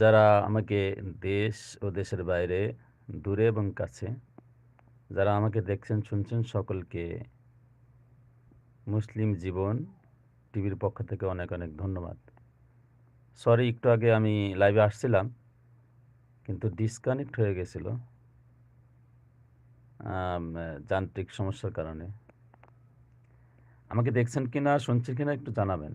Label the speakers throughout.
Speaker 1: যারা আমাকে দেশ ও দেশের বাইরে, দূরে এবং কাছে, যারা আমাকে দেখছেন, শুনছেন, সকলকে মুসলিম জীবন টিভির পক্ষ থেকে অনেক অনেক ধন্যবাদ। সরি, একটু আগে আমি লাইভে আসছিলাম, কিন্তু ডিসকানেক্ট হয়ে গেছিল যান্ত্রিক সমস্যার কারণে। আমাকে দেখছেন কিনা, শুনছেন কিনা একটু জানাবেন।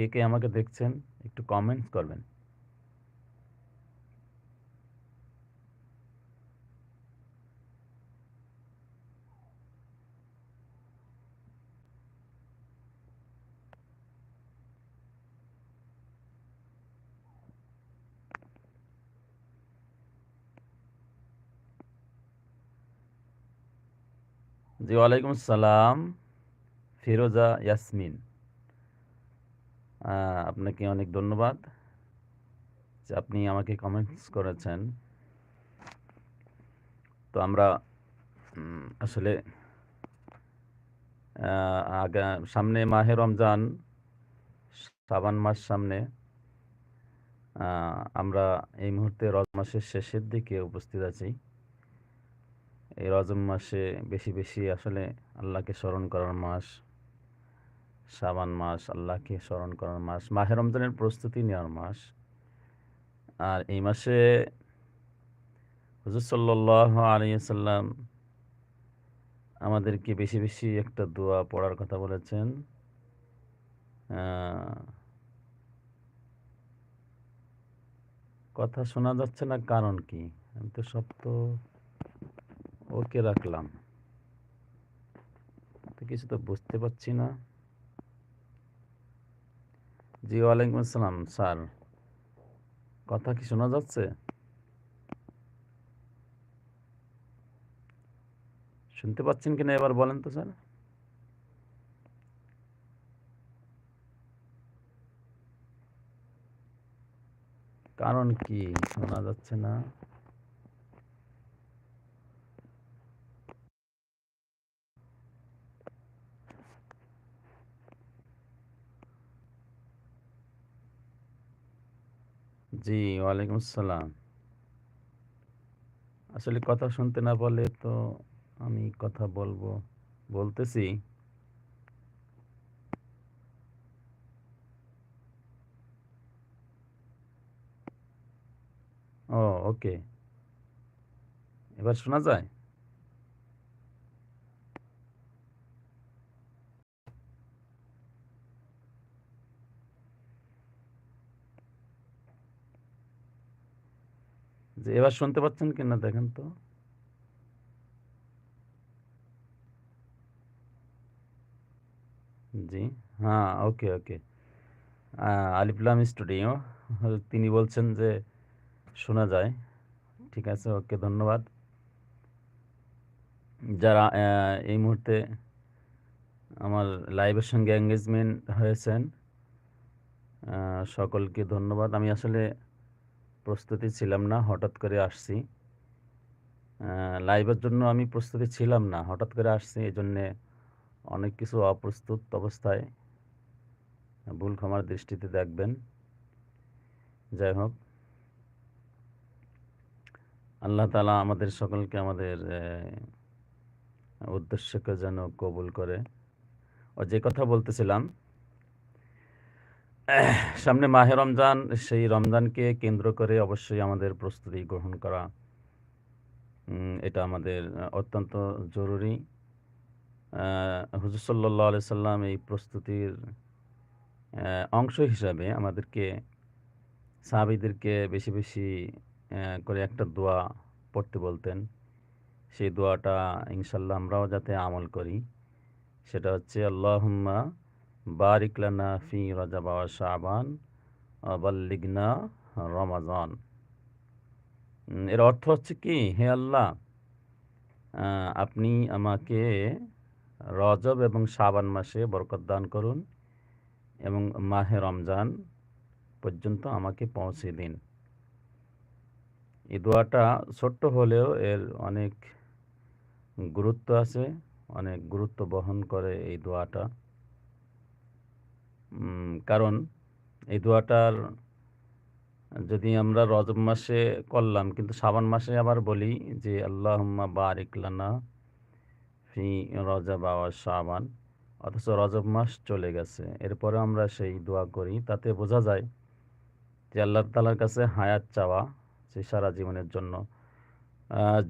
Speaker 1: কে কে আমাকে দেখছেন একটু কমেন্টস করবেন। জি ওয়ালাইকুম আসসালাম ফিরোজা ইয়াসমিন। আপনাকে অনেক ধন্যবাদ যে আপনি আমাকে কমেন্টস করেছেন। তো আমরা আসলে আগা, সামনে মাহে রমজান শ্রাবণ মাস সামনে আমরা এই মুহূর্তে রজ মাসের শেষের দিকে উপস্থিত আছি। এই রজম মাসে বেশি বেশি আসলে আল্লাহকে স্মরণ করার মাস। শ্রাবণ মাস, আল্লাহকে স্মরণ করার মাস, মাহে রমজানের প্রস্তুতি নেওয়ার মাস। আর এই মাসে হুজুর সাল্লাহ আলিয়াল্লাম আমাদেরকে বেশি বেশি একটা দোয়া পড়ার কথা বলেছেন। কথা শোনা যাচ্ছে না, কারণ কি? আমি তো সব তো ওকে রাখলাম। তো কিছু তো বুঝতে পারছি না। জি, ওয়ালাইকুম আসসালাম, স্যার। কথা কি শোনা যাচ্ছে? শুনতে পাচ্ছেন কিনা এবার বলেন তো, স্যার। কারণ কি? শোনা যাচ্ছে না। জি, ওয়ালাইকুম আসসালাম। আসলে কথা শুনতে না বলে তো আমি কথা বলব, বলতেছি। ও, ওকে। এবার শোনা যায়? যে এবার শুনতে পাচ্ছেন কিনা দেখেন তো। জি হ্যাঁ ওকে ওকে। আলিফলাম স্টুডিও, তিনি বলছেন যে শোনা যায়। ঠিক আছে, ওকে, ধন্যবাদ। যারা এই মুহূর্তে আমার লাইভের সঙ্গে এঙ্গেজমেন্ট হয়েছেন সকলকে ধন্যবাদ। আমি আসলে প্রস্তুতি ছিলাম না, হঠাৎ করে আসছি। লাইভের জন্য আমি প্রস্তুতি ছিলাম না, হঠাৎ করে আসছি এই জন্যে অনেক কিছু অপ্রস্তুত অবস্থায়। ভুল ক্ষমার দৃষ্টিতে দেখবেন। যাই হোক। আল্লাহ তালা আমাদের সকলকে আমাদের উদ্দেশ্যকে যেন কবুল করে। ও যে কথা বলতেছিলাম সামনে মাহে রমজান, সেই রমজানকে কেন্দ্র করে অবশ্যই আমাদের প্রস্তুতি গ্রহণ করা এটা আমাদের অত্যন্ত জরুরি। হুজুর সাল্লাহ আলি সাল্লাম এই প্রস্তুতির অংশ হিসাবে আমাদেরকে, সাহাবিদেরকে বেশি বেশি করে একটা দোয়া পড়তে বলতেন। সেই দোয়াটা ইনশাল্লাহ আমরাও যাতে আমল করি। সেটা হচ্ছে, আল্লাহুম্মা বারিক লানা ফি রজব শাবান ওয়া রমাজান এর অর্থ হচ্ছে কি? হে আল্লাহ আপনি আমাকে রজব এবং শাবান মাসে বরকত দান করুন এবং মাহে রমজান পর্যন্ত আমাকে পৌঁছে দিন। এই দোয়াটা ছোট্ট হলেও এর অনেক গুরুত্ব আছে, অনেক গুরুত্ব বহন করে এই দোয়াটা। কারণ এই দোয়াটার যদি আমরা রজব মাসে করলাম, কিন্তু শ্রাবণ মাসে আবার বলি যে, আল্লাহুম্মা বারিকলানা ফি রজব আওয়া শ্রাবান অথচ রজব মাস চলে গেছে। এরপরে আমরা সেই দোয়া করি। তাতে বোঝা যায় যে, আল্লাহ তালার কাছে হায়াত চাওয়া যে, সারা জীবনের জন্য।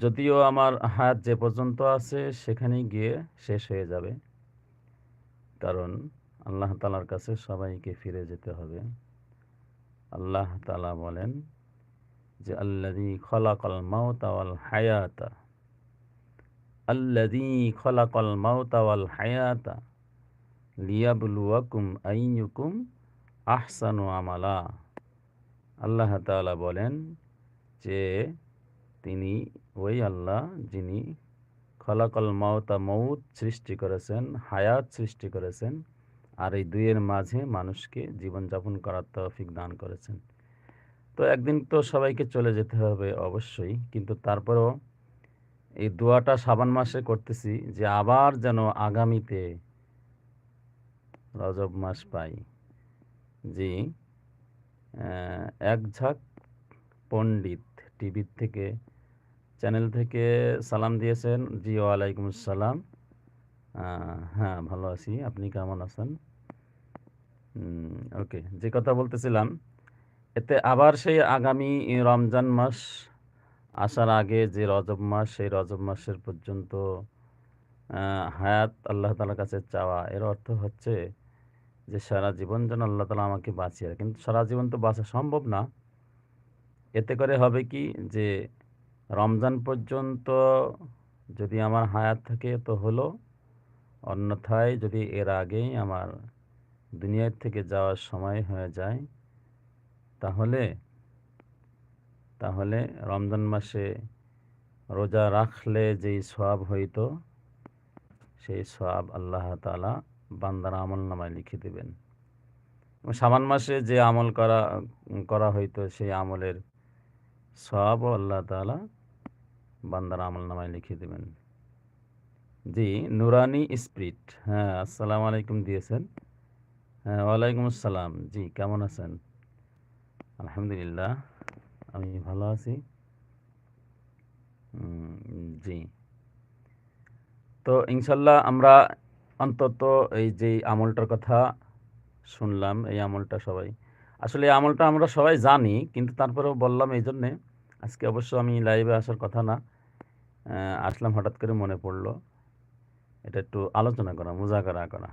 Speaker 1: যদিও আমার হায়াত যে পর্যন্ত আছে, সেখানেই গিয়ে শেষ হয়ে যাবে। কারণ আল্লাহ তালার কাছে সবাইকে ফিরে যেতে হবে। আল্লাহ তালা বলেন যে আল্লাদি খলাকল মাওতাওয়াল হায়াতা আল্লাদি খলাকল মাওতাওয়াল হায়াতা লিয়াবলুয়াকুম আইনুকুম আহসানু আমালা। আল্লাহ তালা বলেন যে, তিনি, ওই আল্লাহ যিনি খলাকল মাওতা মৌত সৃষ্টি করেছেন, হায়াত সৃষ্টি করেছেন আর এই দুইয়ের মাঝে মানুষকে জীবনযাপন করার তৌফিক দান করেছেন। তো একদিন তো সবাইকে চলে যেতে হবে অবশ্যই, কিন্তু তারপরেও এই দোয়াটা সাবান মাসে করতেছি যে আবার যেন আগামীতে রজব মাস পাই। জি এক ঝাঁক পণ্ডিত টিভির থেকে, চ্যানেল থেকে সালাম দিয়েছেন। জি, ওয়ালাইকুম আসসালাম। হ্যাঁ ভালো আছি। আপনি কেমন আছেন? ওকে, যে কথা বলতেছিলাম, এতে আবার সেই আগামী রমজান মাস আসার আগে যে রজব মাস, সেই রজব মাসের পর্যন্ত হায়াত আল্লাহ তালার কাছে চাওয়া, এর অর্থ হচ্ছে যে সারা জীবন যেন আল্লাহ তালা আমাকে বাঁচিয়ে কিন্তু সারা জীবন তো বাঁচা সম্ভব না। এতে করে হবে কি যে রমজান পর্যন্ত যদি আমার হায়াত থাকে তো হলো, অন্যথায় যদি এর আগেই আমার দুনিয়ার থেকে যাওয়ার সময় হয়ে যায়। তাহলে তাহলে রমজান মাসে রোজা রাখলে যেই সব হইতো, সেই সব আল্লাহ তালা বান্দার আমল নামায় লিখে দেবেন। সাবান মাসে যে আমল করা করা হইতো, সেই আমলের সব আল্লাহ তালা বান্দার আমল নামায় লিখে দেবেন। জি, নুরানি স্প্রিট। হ্যাঁ আসসালামু আলাইকুম, দিয়েছেন। হ্যাঁ ওয়ালাইকুম আসসালাম। জি, কেমন আছেন? আলহামদুলিল্লাহ, আমি ভালো আছি। জি। তো ইনশাল্লাহ আমরা অন্তত এই যে আমলটার কথা শুনলাম, এই আমলটা সবাই। আসলে এই আমলটা আমরা সবাই জানি, কিন্তু তারপরেও বললাম এই জন্যে, আজকে অবশ্য আমি লাইভে আসার কথা না। আসলাম হঠাৎ করে মনে পড়ল। এটা একটু আলোচনা করা, মোজাকারা করা।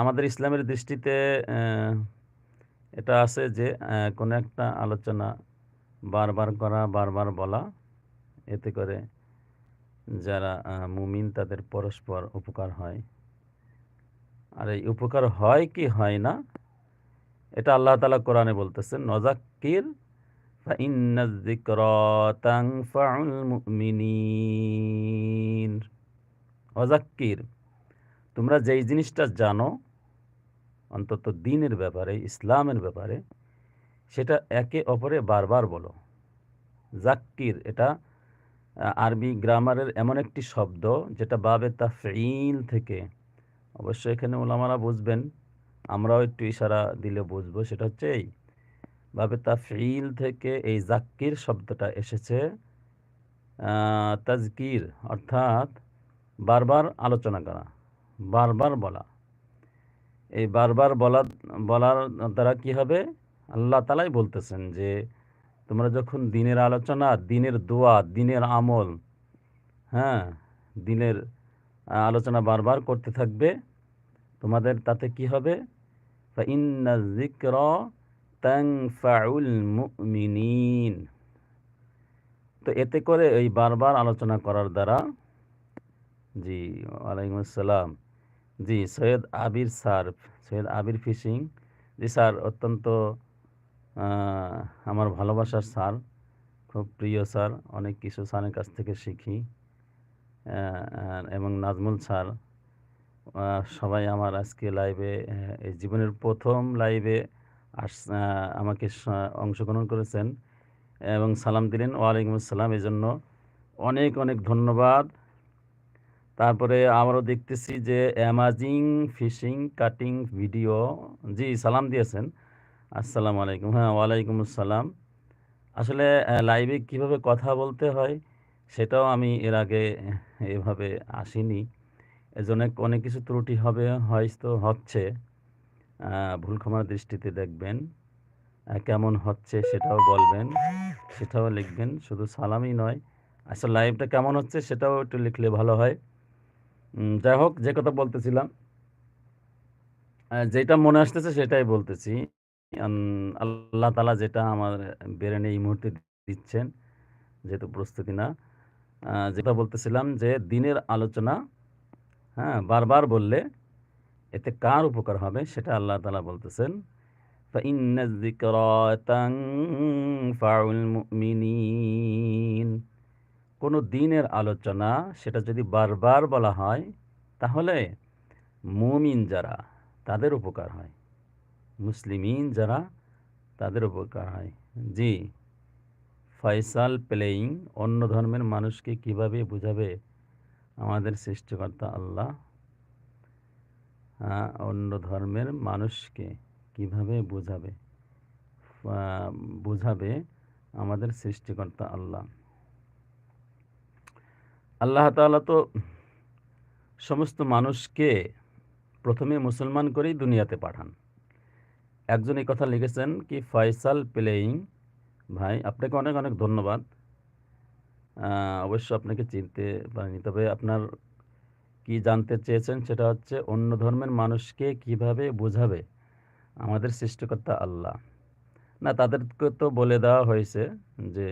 Speaker 1: আমাদের ইসলামের দৃষ্টিতে এটা আছে যে কোনো একটা আলোচনা বারবার করা, বারবার বলা, এতে করে যারা মুমিন তাদের পরস্পর উপকার হয়। আর এই উপকার হয় কি হয় না, এটা আল্লাহ তালা কোরআনে বলতেছেন, নজাক্কির অজাক্কির তোমরা যেই জিনিসটা জানো, অন্তত দিনের ব্যাপারে, ইসলামের ব্যাপারে, সেটা একে অপরে বারবার বলো। জাক্কির, এটা আরবি গ্রামারের এমন একটি শব্দ যেটা বাবে তা ফিল থেকে। অবশ্যই এখানে ওলামারা বুঝবেন, আমরাও একটু ইশারা দিলে বুঝব। সেটা হচ্ছে এই, বাবে ফিল থেকে এই জাক্কির শব্দটা এসেছে তাজকির, অর্থাৎ বারবার আলোচনা করা। বারবার বলা। এই বারবার বলা, বলার দ্বারা কি হবে? আল্লাহ তালাই বলতেছেন যে, তোমরা যখন দিনের আলোচনা, দিনের দোয়া, দিনের আমল হ্যাঁ দিনের আলোচনা বারবার করতে থাকবে, তোমাদের তাতে কি হবে? তো এতে করে এই বারবার আলোচনা করার দ্বারা, জি, ওয়ালাইকুম আসসালাম জি, সৈয়দ আবির স্যার, সৈয়দ আবির ফিশিং। জি স্যার, অত্যন্ত আমার ভালোবাসার স্যার, খুব প্রিয় স্যার, অনেক কিছু স্যারের কাছ থেকে শিখি এবং নাজমুল স্যার সবাই আমার আজকে লাইভে এই জীবনের প্রথম লাইভে আস আমাকে অংশগ্রহণ করেছেন এবং সালাম দিলেন। ওয়ালাইকুম আসসালাম। এই জন্য অনেক অনেক ধন্যবাদ। তারপরে আবারও দেখতেছি যে অ্যামাজিং ফিশিং কাটিং ভিডিও জি, সালাম দিয়েছেন। আসসালামু আলাইকুম। হ্যাঁ ওয়ালাইকুম আসসালাম। আসলে লাইভে কীভাবে কথা বলতে হয় সেটাও আমি এর আগে এভাবে আসিনি। এজন্য অনেক কিছু ত্রুটি হবে, হয়তো হচ্ছে। ভুল ক্ষমার দৃষ্টিতে দেখবেন। কেমন হচ্ছে সেটাও বলবেন, সেটাও লিখবেন। শুধু সালামই নয় আসলে লাইভটা কেমন হচ্ছে সেটাও একটু লিখলে ভালো হয়। যাই হোক, যে কথা বলতেছিলাম যেটা মনে আসতেছে সেটাই বলতেছি। আল্লাহ তালা যেটা আমার বেরেনে এই মুহূর্তে দিচ্ছেন, যেহেতু প্রস্তুতি না যেটা বলতেছিলাম যে দিনের আলোচনা হ্যাঁ বারবার বললে এতে কার উপকার হবে সেটা আল্লাহ তালা বলতেছেন। কোনো দিনের আলোচনা, সেটা যদি বারবার বলা হয়, তাহলে মুমিন যারা, তাদের উপকার হয়। মুসলিমিন যারা, তাদের উপকার হয়। জি, ফয়সাল প্লেয়িং অন্য ধর্মের মানুষকে কীভাবে বুঝাবে? আমাদের সৃষ্টিকর্তা আল্লাহ হ্যাঁ অন্য ধর্মের মানুষকে কীভাবে বোঝাবে? বোঝাবে আমাদের সৃষ্টিকর্তা আল্লাহ। আল্লাহ তাআলা তো সমস্ত মানুষকে প্রথমে মুসলমান করেই দুনিয়াতে পাঠান। একজন এই কথা লিখেছেন কি, ফয়সাল প্লেয়িং ভাই, আপনাকে অনেক অনেক ধন্যবাদ। অবশ্য আপনাকে চিনতে পারিনি, তবে আপনার কি জানতে চেয়েছেন সেটা হচ্ছে অন্য ধর্মের মানুষকে কীভাবে বোঝাবে? আমাদের সৃষ্টিকর্তা আল্লাহ। না, তাদেরকে তো বলে দেওয়া হয়েছে যে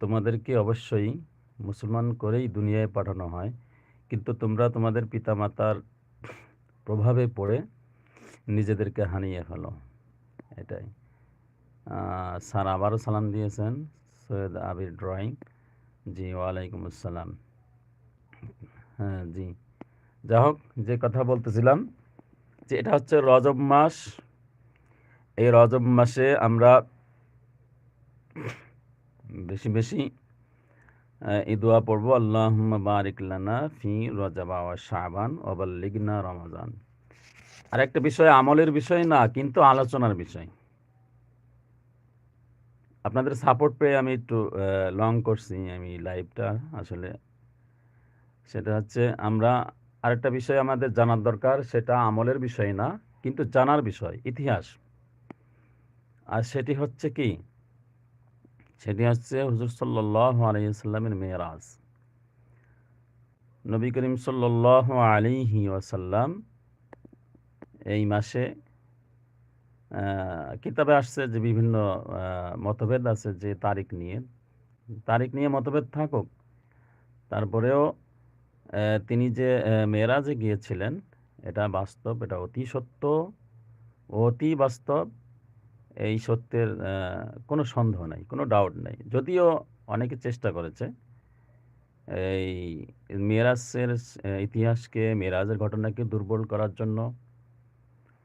Speaker 1: তোমাদেরকে অবশ্যই মুসলমান করেই দুনিয়ায় পাঠানো হয়। কিন্তু তোমরা তোমাদের পিতামাতার প্রভাবে পড়ে নিজেদেরকে হানিয়ে ফেলো। এটাই। স্যার আবারও সালাম দিয়েছেন সৈয়দ আবির ড্রয়িং। জি, ওয়ালাইকুম আসসালাম। হ্যাঁ জি। যাই হোক, যে কথা বলতেছিলাম যে এটা হচ্ছে রজব মাস। এই রজব মাসে আমরা বেশি বেশি ঈদুয়া পড়ব আল্লাহ বারিক লানা ফি রজাবা শাহবান লিগনা রমাজান। আর একটা বিষয়, আমলের বিষয় না, কিন্তু আলোচনার বিষয়। আপনাদের সাপোর্ট পেয়ে আমি একটু লং করছি আমি লাইভটা আসলে। সেটা হচ্ছে, আমরা আরেকটা বিষয় আমাদের জানার দরকার, সেটা আমলের বিষয় না, কিন্তু জানার বিষয়, ইতিহাস। আর সেটি হচ্ছে কি সেটি হচ্ছে হুজুর সাল্লাহ আলহিসাল্লামের মেয়েরাজ। নবী করিম সাল্লাহ আলিহি ওয়াসাল্লাম এই মাসে কিতাবে আসছে যে বিভিন্ন মতভেদ আছে যে তারিখ নিয়ে। তারিখ নিয়ে মতভেদ থাকুক, তারপরেও তিনি যে মেয়েরাজে গিয়েছিলেন, এটা বাস্তব, এটা অতি সত্য, অতি বাস্তব। এই সত্যের কোনো সন্দেহ নাই, কোনো ডাউট নাই। যদিও অনেকে চেষ্টা করেছে, এই মেয়েরাজের ইতিহাসকে মেয়েরাজের ঘটনাকে দুর্বল করার জন্য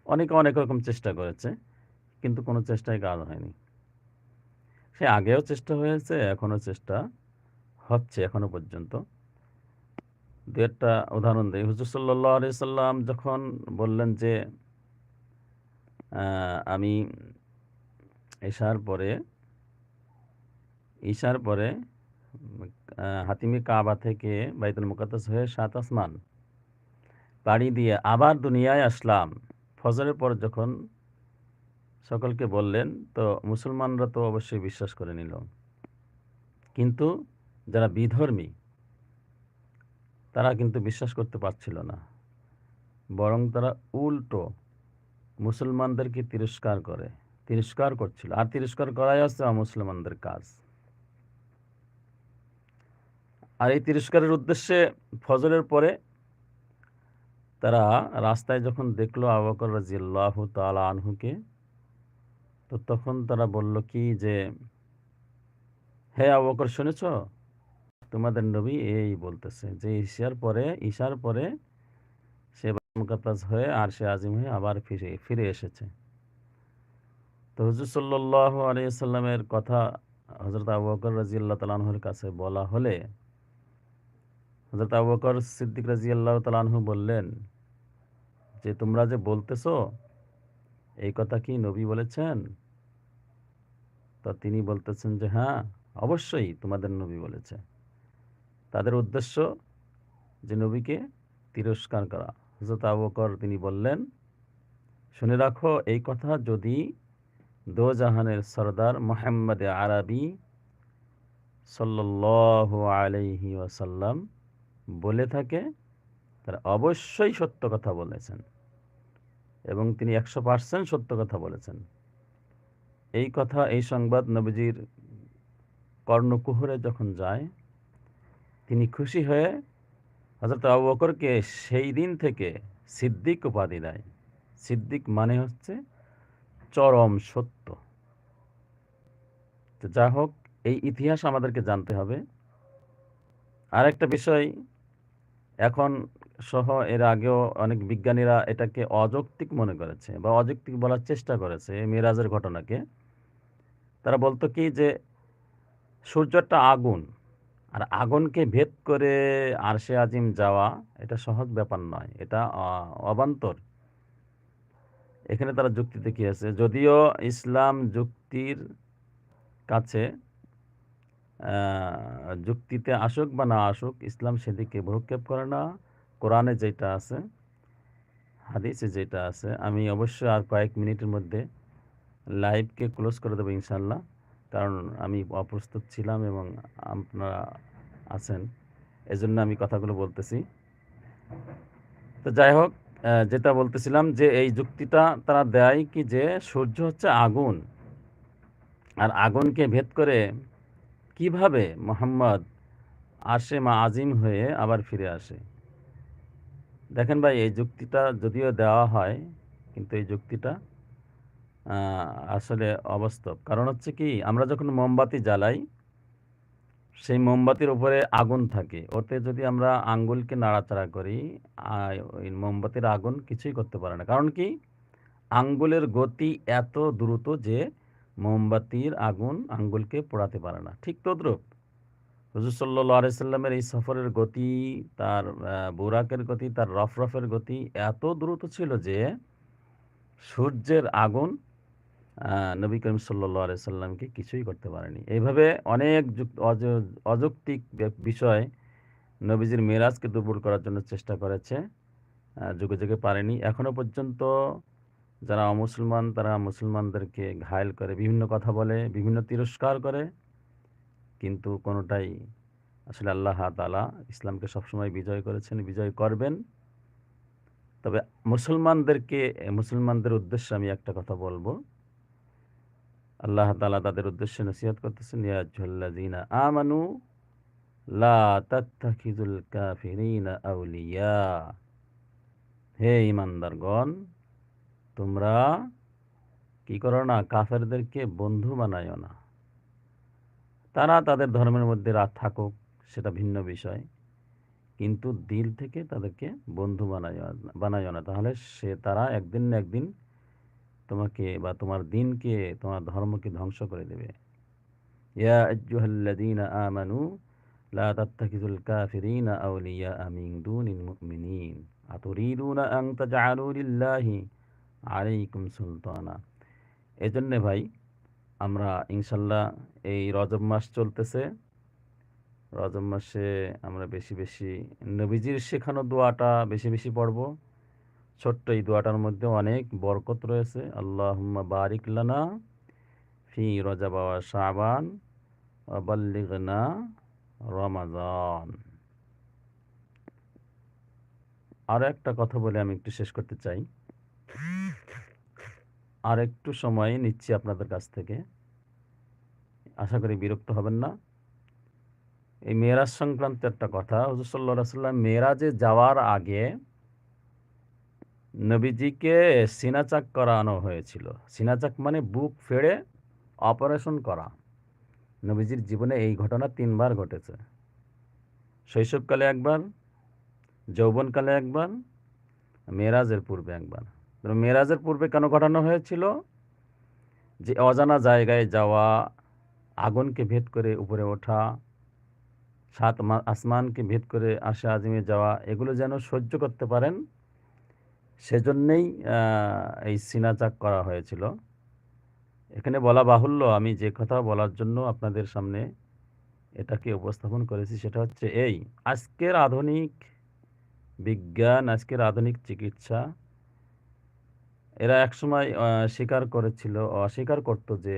Speaker 1: অনেকে অনেক রকম চেষ্টা করেছে, কিন্তু কোনো চেষ্টায় কাজ হয়নি। সে আগেও চেষ্টা হয়েছে, এখনও চেষ্টা হচ্ছে, এখনও পর্যন্ত। দু একটা উদাহরণ দিই। হুজুর সাল্লাহ সাল্লাম যখন বললেন যে আমি এশার পরে, ঈশার পরে হাতিমি কাবা থেকে বাইতুল মুকাদ্দাস হয়ে সাত আসমান পাড়ি দিয়ে আবার দুনিয়ায় আসলাম। ফজরের পর যখন সকলকে বললেন, তো মুসলমানরা তো অবশ্যই বিশ্বাস করে নিল। কিন্তু যারা বিধর্মী, তারা কিন্তু বিশ্বাস করতে পারছিল না। বরং তারা উল্টো মুসলমানদেরকে তিরস্কার করে। তিরস্কার করছিল। আর তিরস্কার করাই হচ্ছে মুসলমানদের কাজ। আর এই তিরস্কারের উদ্দেশ্যে ফজরের পরে তারা রাস্তায় যখন দেখল আবাকর রাজিয়াল্লাহ তালা আনহুকে, তো তখন তারা বলল, কি যে, হে আবাকর শুনেছ? তোমাদের নবী এই বলতেছে যে, ঈশার পরে ঈশার পরে সে মুকাতাজ হয়ে আর সে আজিম হয়ে আবার ফিরে ফিরে এসেছে। তো হুজুর সাল্লাহ আলিয়াল্লামের কথা হজরত আবু বকর রাজিয়াল্লাহ তালাহর কাছে বলা হলে হযরত আবু বকর সিদ্দিক রাদিয়াল্লাহু তাআলা আনহু বললেন যে, "তোমরা যে বলতেছো, এই কথা কি নবী বলেছেন?" তো তিনি বলতেছেন যে, "হ্যাঁ, অবশ্যই তোমাদের নবী বলেছে।" তাদের উদ্দেশ্য যে নবীকে তিরস্কার করা। হযরত আবু বকর তিনি বললেন, "শুনে রাখো এই কথা যদি দোজাহানের সর্দার মুহাম্মদে আরাবী সাল্লাল্লাহু আলাইহি ওয়াসাল্লাম বলে থাকে, তারা অবশ্যই সত্য কথা বলেছেন। এবং তিনি ১০০% সত্য কথা বলেছেন। এই কথা, এই সংবাদ নবীজির কর্ণকুহরে যখন যায়, তিনি খুশি হয়ে হযরত আবু বকরকে সেই দিন থেকে সিদ্দিক উপাধি দেয়। সিদ্দিক মানে হচ্ছে চরম সত্য। যা হোক, এই ইতিহাস আমাদেরকে জানতে হবে। আর একটা বিষয়, এখন সহ এর আগেও অনেক বিজ্ঞানীরা এটাকে অযৌক্তিক মনে করেছে বা অযৌক্তিক বলার চেষ্টা করেছে মেরাজের ঘটনাকে। তারা বলতো কি যে, সূর্য একটা আগুন। আর আগুনকে ভেদ করে আরশে আজিম যাওয়া এটা সহজ ব্যাপার নয়। এটা অবান্তর। এখানে তারা যুক্তি দেখিয়েছে। যদিও ইসলাম যুক্তির কাছে যুক্তিতে আসুক বা না আসুক, ইসলাম সেদিকে ভ্রুক্ষেপ করে না। কোরআনে যেটা আছে, হাদিসে যেটা আছে, আমি অবশ্যই আর কয়েক মিনিটের মধ্যে লাইভকে ক্লোজ করে দেবো ইনশাল্লাহ কারণ আমি অপ্রস্তুত ছিলাম এবং আপনারা আছেন। এজন্য আমি কথাগুলো বলতেছি। তো যাই হোক, যেটা বলতেছিলাম যে এই যুক্তিটা তারা দেয় কি যে সূর্য হচ্ছে আগুন। আর আগুনকে ভেদ করে কীভাবে মোহাম্মদ আরশে মা আজিম হয়ে আবার ফিরে আসে? দেখেন ভাই এই যুক্তিটা যদিও দেওয়া হয়, কিন্তু এই যুক্তিটা আসলে অবাস্তব। কারণ হচ্ছে কি আমরা যখন মোমবাতি জ্বালাই সেই মোমবাতির উপরে আগুন থাকে। ওতে যদি আমরা আঙ্গুলকে নাড়াচাড়া করি, ওই মোমবাতির আগুন কিছুই করতে পারে না। কারণ কি? আঙ্গুলের গতি এত দ্রুত যে মোমবাতির আগুন আঙ্গুলকে পোড়াতে পারে না। ঠিক তদ্রূপ হুজুর আলাইহি সাল্লামের এই সফরের গতি, তার বুরাকের গতি, তার রফরফের গতি এত দ্রুত ছিল যে সূর্যের আগুন নবী করিম আলাইহি সাল্লামকে কিছুই করতে পারেনি। এইভাবে অনেক অযৌক্তিক বিষয় নবীজির মেরাজকে দুর্বল করার জন্য চেষ্টা করেছে। যুগে, যুগে পারেনি। এখনও পর্যন্ত যারা অমুসলমান তারা মুসলমানদেরকে ঘায়েল করে, বিভিন্ন কথা বলে, বিভিন্ন তিরস্কার করে। কিন্তু কোনোটাই আসলে আল্লাহ তালা ইসলামকে সবসময় বিজয় করেছেন, বিজয় করবেন। তবে মুসলমানদেরকে মুসলমানদের উদ্দেশ্যে আমি একটা কথা বলব। আল্লাহ তালা তাদের উদ্দেশ্যে নসিহত করতেছেন, আমানু লা কাফিরিনা আউলিয়া। হে ইমানদারগণ তোমরা কি করো না? কাফেরদেরকে বন্ধু বানাইও না। তারা তাদের ধর্মের মধ্যে রা থাকুক, সেটা ভিন্ন বিষয়। কিন্তু দিল থেকে তাদেরকে বন্ধু বানায় বানাইও না। তাহলে সে তারা একদিন না একদিন তোমাকে বা তোমার দিনকে, তোমার ধর্মকে ধ্বংস করে দেবে। ইয়া সুলতানা। এজন্যে ভাই আমরা ইনশাল্লাহ এই রজব মাস চলতেছে। রজব মাসে আমরা বেশি, বেশি নবীজির শেখানো দোয়াটা বেশি, বেশি পড়ব। ছোট্ট এই দোয়াটার মধ্যে অনেক বরকত রয়েছে। আল্লাহুম্মা বারিক লানা ফি রজব বাবা শাবান ওয়া বাল্লিগনা রমাজান। আরও একটা কথা বলে আমি একটু শেষ করতে চাই। আরেকটু সময় নিচ্ছি আপনাদের কাছ থেকে। আশা করি বিরক্ত হবেন না। এই মেরাজ সংক্রান্ত একটা কথা। হুজুর সাল্লাল্লাহু আলাইহি ওয়াসাল্লাম মেরাজে যাওয়ার আগে নবীজিকে সিনাচাক করানো হয়েছিল। সিনাচাক মানে বুক ফেড়ে অপারেশন করা। নবীজির জীবনে এই ঘটনা ৩ বার ঘটেছে। শৈশবকালে একবার, যৌবনকালে একবার, মেরাজের পূর্বে একবার। মেরাজের পূর্বে কেন ঘটানো হয়েছিল? যে অজানা জায়গায় যাওয়া, আগুনকে ভেদ করে উপরে ওঠা, সাত আসমানকে ভেদ করে আরশে আজিমে যাওয়া এগুলো যেন সহ্য করতে পারেন সেজন্যেই এই সিনাচাক করা হয়েছিল। এখানে বলা বাহুল্য আমি যে কথা বলার জন্য আপনাদের সামনে এটাকে উপস্থাপন করেছি সেটা হচ্ছে এই, আজকের আধুনিক বিজ্ঞান, আজকের আধুনিক চিকিৎসা এরা একসময় স্বীকার করেছিল, অস্বীকার করত যে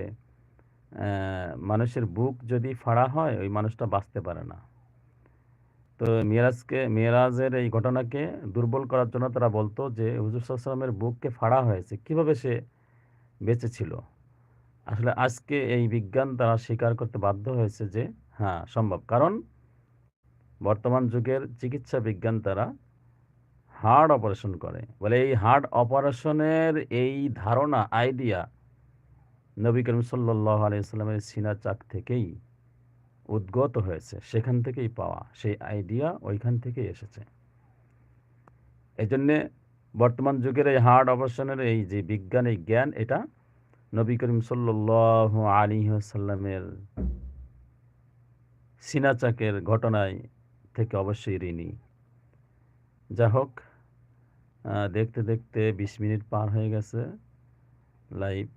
Speaker 1: মানুষের বুক যদি ফাড়া হয় ওই মানুষটা বাঁচতে পারে না। তো মেরাজকে মেরাজের এই ঘটনাকে দুর্বল করার জন্য তারা বলতো যে হুজুর ওয়াসাল্লামের বুককে ফাড়া হয়েছে। কীভাবে সে বেঁচে ছিল? আসলে আজকে এই বিজ্ঞান তারা স্বীকার করতে বাধ্য হয়েছে যে হ্যাঁ, সম্ভব। কারণ বর্তমান যুগের চিকিৎসা বিজ্ঞান তারা হার্ট অপারেশন করে। বলে এই হার্ট অপারেশনের এই ধারণা, আইডিয়া নবী করিম আলাইহি ওয়াসাল্লামের সিনা চাক থেকেই উদ্গত হয়েছে। সেখান থেকেই পাওয়া। সেই আইডিয়া ওইখান থেকেই এসেছে। এজন্যে বর্তমান যুগের এই হার্ট অপারেশনের এই যে বিজ্ঞান, এই জ্ঞান এটা নবী করিম সাল্লাল্লাহু আলাইহি ওয়াসাল্লামের সিনা চাকের ঘটনায় থেকে অবশ্যই ঋণী। যা হোক দেখতে, দেখতে ২০ মিনিট পার হয়ে গেছে লাইভ।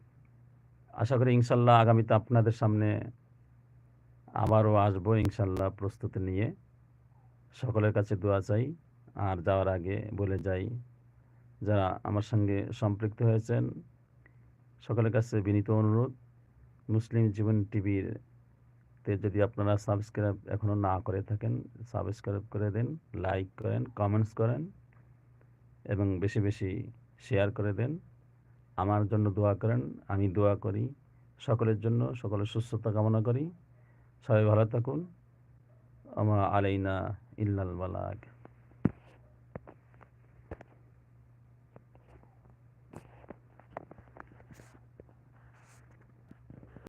Speaker 1: আশা করি ইনশাআল্লাহ আগামীতে আপনাদের সামনে আবারও আসব ইনশাল্লাহ প্রস্তুতি নিয়ে। সকলের কাছে দোয়া চাই। আর যাওয়ার আগে বলে যাই, যারা আমার সঙ্গে সম্পৃক্ত হয়েছেন সকলের কাছে বিনীত অনুরোধ মুসলিম জীবন টিভির তে যদি আপনারা সাবস্ক্রাইব এখনও না করে থাকেন, সাবস্ক্রাইব করে দেন, লাইক করেন, কমেন্টস করেন এবং বেশি, বেশি শেয়ার করে দেন। আমার জন্য দোয়া করেন, আমি দোয়া করি। সকলের জন্য সকলের সুস্থতা কামনা করি। সবাই ভালো থাকুন। আমার আলাইনা ইল্লাল বালাগ।